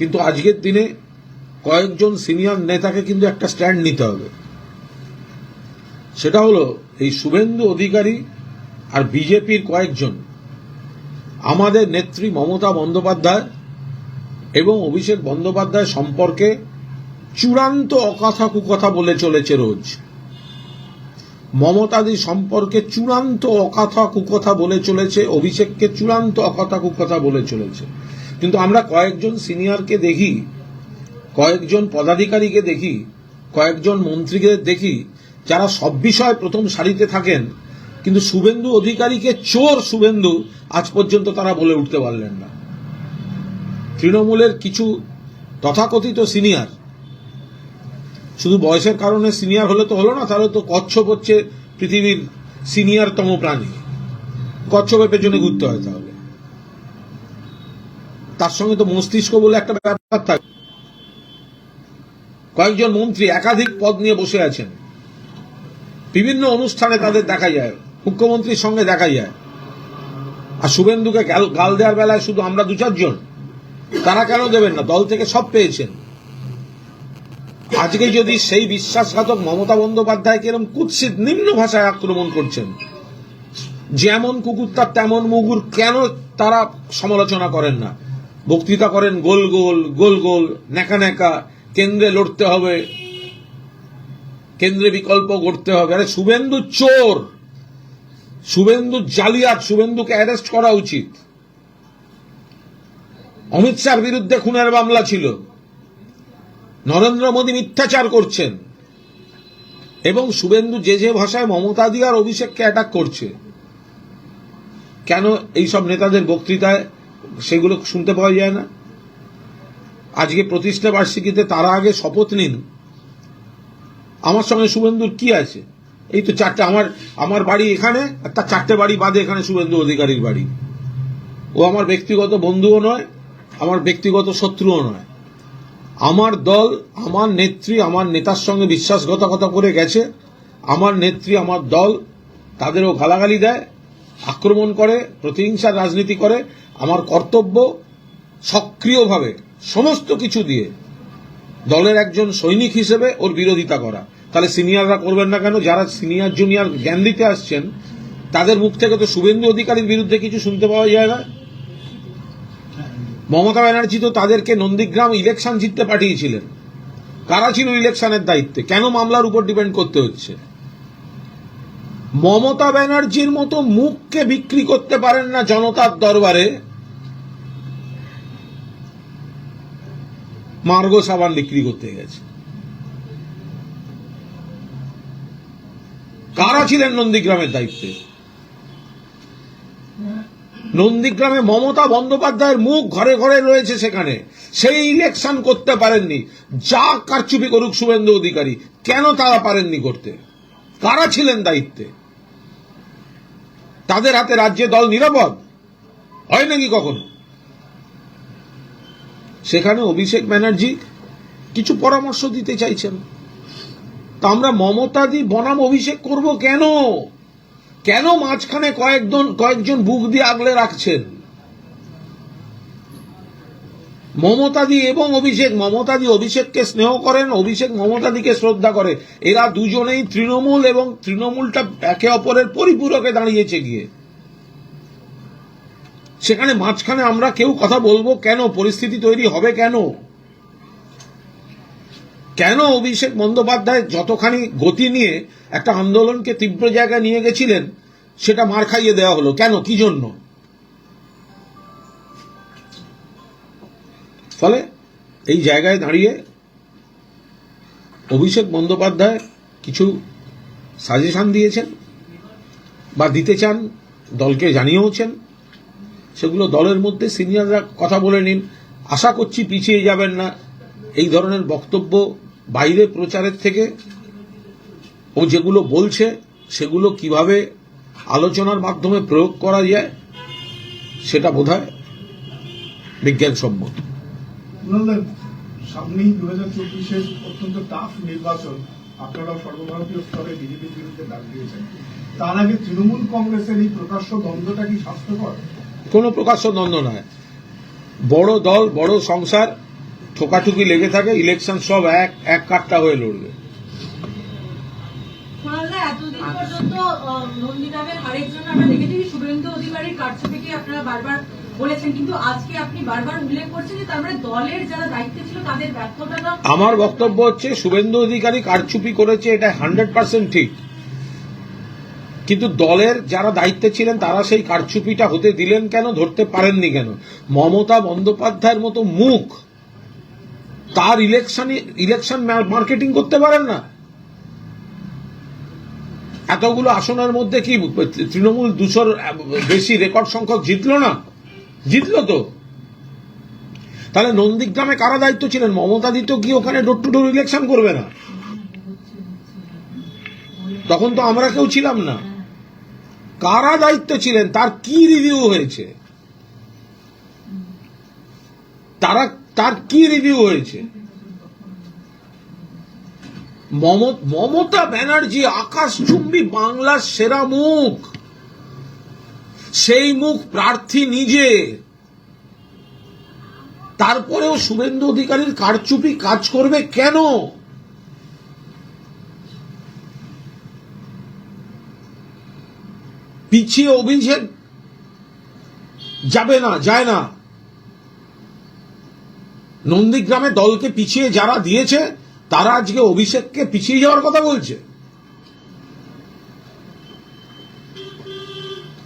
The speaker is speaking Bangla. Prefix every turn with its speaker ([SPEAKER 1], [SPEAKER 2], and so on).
[SPEAKER 1] কিন্তু আজকের দিনে কয়েকজন সিনিয়র নেতাকে কিন্তু একটা স্ট্যান্ড নিতে হবে। সেটা হলো এই শুভেন্দু অধিকারী আর বিজেপির কয়েকজন। আমাদের নেত্রী মমতা বন্দ্যোপাধ্যায় এবং অভিষেক বন্দ্যোপাধ্যায় সম্পর্কে চূড়ান্ত অকথা কুকথা বলে চলেছে রোজ। মমতাদি সম্পর্কে চূড়ান্ত অকথা কুকথা বলে চলেছে, অভিষেককে চূড়ান্ত অকথা কুকথা বলে চলেছে। কিন্তু আমরা কয়েকজন সিনিয়রকে দেখি, কয়েকজন পদাধিকারীকে দেখি, কয়েকজন মন্ত্রীকে দেখি, যারা সব বিষয়ে প্রথম সারিতে থাকেন। কিন্তু শুভেন্দু অধিকারীকে চোর শুভেন্দু আজ পর্যন্ত তারা বলে উঠতে পারলেন না। তৃণমূলের কিছু তথাকথিত সিনিয়র, শুধু বয়সের কারণে সিনিয়র হলে তো হলো না, তাহলে তো কচ্ছপ হচ্ছে পৃথিবীর সিনিয়রতম প্রাণী। কচ্ছপের পেছনে ঘুরতে হয় তাহলে। তার সঙ্গে তো মস্তিষ্ক বলে একটা ব্যাপার থাকে। কয়েকজন মন্ত্রী একাধিক পদ নিয়ে বসে আছেন। বিভিন্ন অনুষ্ঠানে তাদের দেখা যায়, মুখ্যমন্ত্রীর সঙ্গে দেখা যায়। আর শুভেন্দুকে গাল- দেওয়ার বেলায় শুধু আমরা দু চারজন। তারা কেন দেবেন না? দল থেকে সব পেয়েছেন। আজকে যদি সেই বিশ্বাসঘাতক মমতা বন্দ্যোপাধ্যায়কে এরকম কুৎসিত নিম্ন ভাষায় আক্রমণ করছেন, যেমন কুকুর তার তেমন মুগুর, কেন তারা সমালোচনা করেন না? বক্তৃতা করেন গোল গোল গোল গোল, ন্যাকা ন্যাকা, কেন্দ্রে লড়তে হবে। কেন্দ্রে বিকল্প করতে হবে। আরে শুভেন্দু চোর! শুভেন্দু জালিয়াত, শুভেন্দুকে অ্যারেস্ট করা উচিত। অমিত শাহর বিরুদ্ধে খুনের মামলা ছিল। নরেন্দ্র মোদী মিথ্যাচার করছেন। এবং শুভেন্দু যে যে ভাষায় মমতা দি আর অভিষেককে অ্যাটাক করছে। কেন এইসব নেতাদের বক্তৃতায় সেগুলো শুনতে পাওয়া যায় না। আজকে প্রতিষ্ঠা বার্ষিকীতে তারা আগে শপথ নিন। আমার সঙ্গে শুভেন্দুর কি আছে? এই তো চারটে, আমার আমার বাড়ি এখানে, আর তার চারটে বাড়ি বাদে এখানে শুভেন্দু অধিকারীর বাড়ি। ও আমার ব্যক্তিগত বন্ধুও নয়, আমার ব্যক্তিগত শত্রুও নয়। আমার দল, আমার নেত্রী, আমার নেতার সঙ্গে বিশ্বাসঘাতকতা করে গেছে। আমার নেত্রী, আমার দল, তাদেরও গালাগালি দেয়। আক্রমণ করে, প্রতিহিংসার রাজনীতি করে, আমার কর্তব্য সক্রিয়ভাবে সমস্ত কিছু দিয়ে দলের একজন সৈনিক হিসেবে ওর বিরোধিতা করা। তাহলে সিনিয়ররা করবেন না কেন? যারা সিনিয়র, জুনিয়র জ্ঞান দিতে আসছেন, তাদের মুখ থেকে তো শুভেন্দু অধিকারীর বিরুদ্ধে কিছু শুনতে পাওয়া যায় না। মমতা ব্যানার্জি তো তাদেরকে নন্দীগ্রাম ইলেকশন জিততে পাঠিয়েছিলেন। কারা ছিল ইলেকশনের দায়িত্বে? কেন মামলার উপর ডিপেন্ড করতে হচ্ছে? মমতা ব্যানার্জির মতো মুখকে বিক্রি করতে পারেন না জনতার দরবারে। মার্গ সাবান বিক্রি করতে গেছে। কারা ছিলেন নন্দীগ্রামের দায়িত্বে? নন্দীগ্রামে মমতা বন্দ্যোপাধ্যায়ের মুখ ঘরে ঘরে রয়েছে সেখানে। সেই ইলেকশন করতে পারেননি। যা কারচুপি করুক শুভেন্দু অধিকারী, কেন তারা পারেননি করতে? কারা ছিলেন দায়িত্বে? তাদের হাতে রাজ্যে দল নিরাপদ? হয় নাকি কখনো? সেখানে অভিষেক ব্যানার্জি কিছু পরামর্শ দিতে চাইছেন। তা আমরা মমতাদি বনাম অভিষেক করব কেন? কেন মাঝখানে কয়েকজন কয়েকজন বুক দিয়ে আগলে রাখছেন? মমতাদি এবং অভিষেক, মমতাদি অভিষেককে স্নেহ করেন, অভিষেক মমতাদিকে শ্রদ্ধা করে। এরা দুজনেই তৃণমূল এবং তৃণমূলটা একে অপরের পরিপূরকে দাঁড়িয়েছে গিয়ে। সেখানে মাঝখানে আমরা কেউ কথা বলব কেন? পরিস্থিতি তৈরি হবে কেন? কেন অভিষেক বন্দ্যোপাধ্যায় যতখানি গতি নিয়ে একটা আন্দোলনকে তীব্র জায়গায় নিয়ে গেছিলেন, সেটা মার খাইয়ে দেওয়া হলো? কেন? কি জন্য? ফলে এই জায়গায় দাঁড়িয়ে অভিষেক বন্দ্যোপাধ্যায় কিছু সাজেশান দিয়েছেন বা দিতে চান, দলকে জানিয়েওছেন সেগুলো দলের মধ্যে সিনিয়ররা কথা বলে নিন। আশা করছি পিছিয়ে যাবেন না। এই ধরনের বক্তব্য বাইরে প্রচারের থেকে ও যেগুলো বলছে, সেগুলো কীভাবে আলোচনার মাধ্যমে প্রয়োগ করা যায়, সেটা বোধহয় বিজ্ঞানসম্মত।
[SPEAKER 2] কুণালদা, সামনেই দু হাজার চব্বিশের অত্যন্ত টাফ নির্বাচন আপনারা সর্বভারতীয় স্তরে বিজেপির বিরুদ্ধে ডাক দিয়েছেন। তার আগে তৃণমূল কংগ্রেসের এই প্রকাশ্য দ্বন্দ্বটা কি স্বাস্থ্যকর?
[SPEAKER 1] কোনো প্রকাশ্য দ্বন্দ্ব নয়। বড় দল বড় সংসার ঠোকাঠুকি লেগে থাকে ইলেকশন সব এক এক কাট্টা হয়ে লড়বে।
[SPEAKER 3] এতদিন পর্যন্ত নন্দীগ্রামের আমরা দেখেছি শুভেন্দু অধিকারীর কারচুপিকে আপনারা বারবার বলেছেন, কিন্তু আজকে আপনি বারবার উল্লেখ করছেন যে মানে দলের যারা দায়িত্বে ছিল তাদের ব্যর্থতা
[SPEAKER 1] আমার বক্তব্য হচ্ছে, শুভেন্দু অধিকারী কারচুপি করেছে, এটা হান্ড্রেড পার্সেন্ট ঠিক। কিন্তু দলের যারা দায়িত্বে ছিলেন, তারা সেই কারচুপিটা হতে দিলেন কেন, ধরতে পারেননি কেন? মমতা বন্দ্যোপাধ্যায়ের মতো মুখ তার ইলেকশনে ইলেকশন মার্কেটিং করতে পারেন না। এতগুলো আসনের মধ্যে কি, তৃণমূল দুশোর বেশি রেকর্ড সংখ্যক জিতলো না? জিতলো তো। তাহলে নন্দীগ্রামে কারা দায়িত্ব ছিলেন? মমতা দিত কি ওখানে ডোর টু ডোর ইলেকশন করবে না? তখন তো আমরা কেউ ছিলাম না। কারা দায়িত্ব ছিলেন? তার কি রিভিউ হয়েছে? তারা, তার কি রিভিউ হয়েছে? মম- মমতা ব্যানার্জি, আকাশচুম্বী, বাংলার সেরা মুখ। সেই মুখ প্রার্থী নিজে। তারপরেও শুভেন্দু অধিকারীর কারচুপি কাজ করবে কেন? পিছিয়ে অভিষেক যাবে না, যায় না। নন্দীগ্রামে দলকে পিছিয়ে যারা দিয়েছে, তারা আজকে অভিষেককে পিছিয়ে যাওয়ার কথা বলছে।